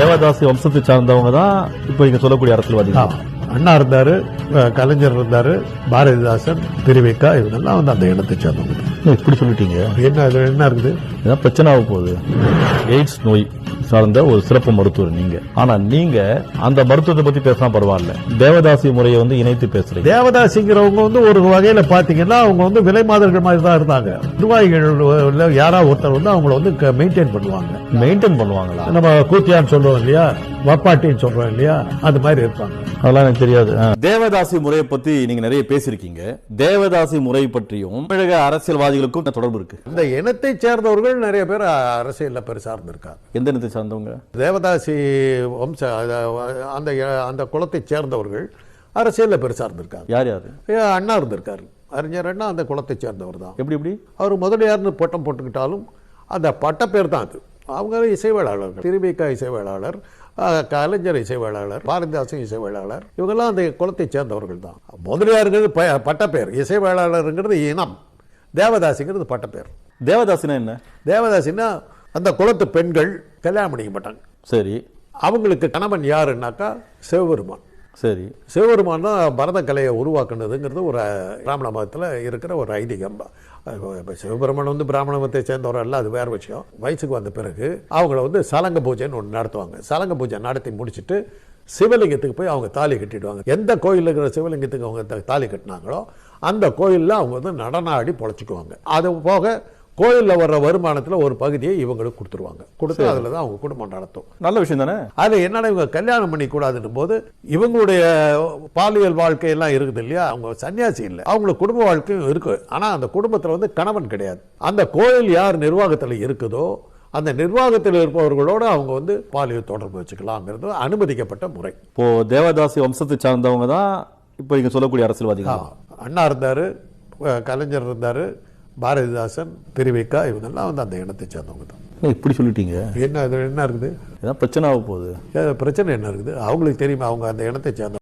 தேவதாசி வம்சத்தை சார்ந்தவங்க தான் இப்போ நீங்க சொல்லக்கூடிய அரசியல்வாதிகள். ஆமா. அண்ணா இருந்தாரு கலைஞர் இருந்தாரு பாரதிதாசன் திருவிக்கா இவங்கெல்லாம் வந்து அந்த இனத்தை சேர்ந்தவங்க. இப்படி சொல்லிட்டீங்க. என்ன என்ன இருக்குது? பிரச்சனை ஆக போகுது. எய்ட்ஸ் நோய். சார்ந்த ஒரு சிறப்பு மருத்துவர் நீங்க. ஆனா நீங்க அந்த மருத்துவத்தை பத்தி பேசினா பரவாயில்ல. தேவதாசி முறையை வந்து இணைத்து பேசுறீங்க. தேவதாசிங்கிறவங்க வந்து ஒரு வகையில பாத்தீங்கன்னா அவங்க வந்து விலை மாதர்கள் மாதிரி தான் இருந்தாங்க. நிர்வாகிகள் யாரா ஒருத்தர் வந்து அவங்கள வந்து மெயின்டைன் பண்ணுவாங்க. மெயின்டைன் பண்ணுவாங்களா? நம்ம கூத்தியான்னு சொல்றோம் இல்லையா? வப்பாட்டின்னு சொல்றோம் இல்லையா? அது மாதிரி இருப்பாங்க. அதெல்லாம் எனக்கு தெரியாது. தேவதாசி முறையை பத்தி நீங்க நிறைய பேசியிருக்கீங்க. தேவதாசி முறை பற்றியும் தமிழக அரசியல்வாதிகளுக்கும் தொடர்பு இருக்கு? இந்த இனத்தை சேர்ந்தவர்கள் நிறைய பேர் அரசியல்ல பெருசா இருந்திருக்காங்க எந்த இனத்தை சார்ந்தவங்க? தேவதாசி வம்ச அந்த அந்த குலத்தை சேர்ந்தவர்கள் அரசியல்ல பெருசா இருந்திருக்காங்க. யார் யாரு? அண்ணா இருந்திருக்காரு. அறிஞர் அண்ணா அந்த குலத்தை சேர்ந்தவர் தான். எப்படி எப்படி? அவர் முதலியார்னு பட்டம் போட்டுக்கிட்டாலும் அந்த பட்டப்பேர் தான் அது. அவங்க இசைவேளாளர்கள். திருவிக்கா இசைவேளாளர் கலைஞர் இசைவேளாளர் பாரதிதாசன் இசைவேளாளர் இவங்கெல்லாம் அந்த குலத்தை சேர்ந்தவர்கள் தான். முதலியாருங்கிறது ப- பட்டப்பேர். இசைவேளாளருங்கிறது இனம். தேவதாசிங்கிறது பட்டப்பேர். தேவதாசினா என்ன? தேவதாசின்னா அந்த குலத்து பெண்கள் கல்யாணம் பண்ணிக்க மாட்டாங்க. சரி. அவங்களுக்கு கணவன் யாருன்னாக்கா சிவபெருமான். சரி. சிவபெருமான் தான் பரத கலையை உருவாக்குனதுங்கிறது ஒரு பிராமண மதத்தில் இருக்கிற ஒரு ஐதீகம். இப்போ சிவபெருமான் வந்து பிராமண மதத்தை சேர்ந்தவர் அல்ல அது வேற விஷயம். வயசுக்கு வந்த பிறகு அவங்கள வந்து சலங்க பூஜைன்னு ஒன்று நடத்துவாங்க. சலங்க பூஜை நடத்தி முடிச்சுட்டு சிவலிங்கத்துக்கு போய் அவங்க தாலி கட்டிடுவாங்க. எந்த கோயிலில் இருக்கிற சிவலிங்கத்துக்கு அவங்க தாலி கட்டினாங்களோ அந்த கோயிலில் அவங்க வந்து நடன ஆடி பொழைச்சிக்குவாங்க. அது போக கோயிலில் வர்ற வருமானத்தில் ஒரு பகுதியை இவங்களுக்கு கொடுத்துருவாங்க. கொடுத்து அதில் தான் அவங்க குடும்பம் நடத்தும். நல்ல விஷயம் தானே? அது என்னன்னா இவங்க கல்யாணம் பண்ணி கூடாதுன்னும் போது இவங்களுடைய பாலியல் வாழ்க்கையெல்லாம் இருக்குது இல்லையா? அவங்க சன்னியாசி இல்லை. அவங்களுக்கு குடும்ப வாழ்க்கையும் இருக்கு. ஆனா அந்த குடும்பத்துல வந்து கணவன் கிடையாது. அந்த கோயில் யார் நிர்வாகத்துல இருக்குதோ அந்த நிர்வாகத்தில் இருப்பவர்களோடு அவங்க வந்து பாலியல் தொடர்பு வச்சுக்கலாங்கிறது அனுமதிக்கப்பட்ட முறை. இப்போ தேவதாசி வம்சத்தை சார்ந்தவங்க தான் இப்போ நீங்க சொல்லக்கூடிய அரசியல்வாதிகள். அண்ணா இருந்தாரு கலைஞர் இருந்தாரு பாரதிதாசன் திருவிக்கா இவங்கெல்லாம் வந்து அந்த இனத்தை சேர்ந்தவங்க தான். இப்படி சொல்லிட்டீங்க? என்ன என்ன இருக்குது? இதான் பிரச்சனை ஆக போகுது. பிரச்சனை என்ன இருக்குது? அவங்களுக்கு தெரியுமா அவங்க அந்த இனத்தை சேர்ந்த